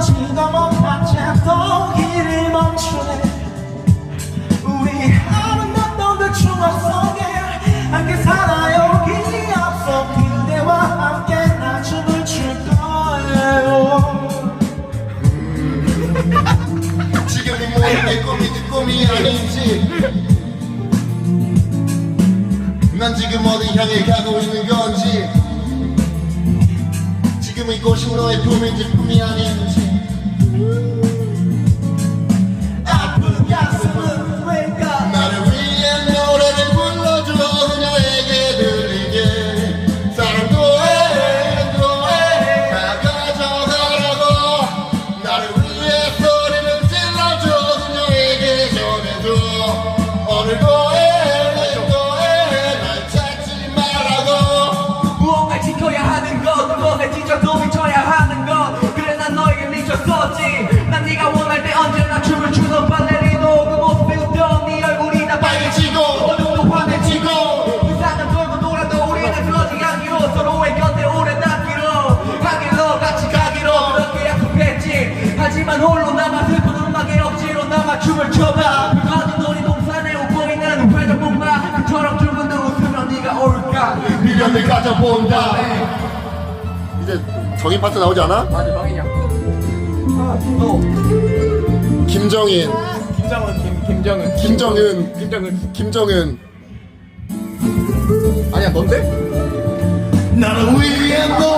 지가 못한 채또 길을 멈추네. 우리 아름답던 그 추억 속에 함께 살아요. 길이 앞서 그대와 함께 나 춤을 출 거예요. 지금 이 모든 게 꿈이지 꿈이 아닌지. 난 지금 어디 향해 가고 있는 건지 지금 이곳이 너의 품인지 품이 아닌지 하지만 홀로 남아 슬픈 음악에 억지로 남아 춤을 춰봐. 불거진 놀이동산에 웃고 있는 회전 목마 그처럼 붉은 데 웃으면 네가 올까? 미련을 가져본다. 이제 정인 파트 나오지 않아? 마지막이냐 또. 김정인. 김정은 김, 김정은. 김정은. 김정은. 김정은. 아니야 넌데? 나를 위해 노래를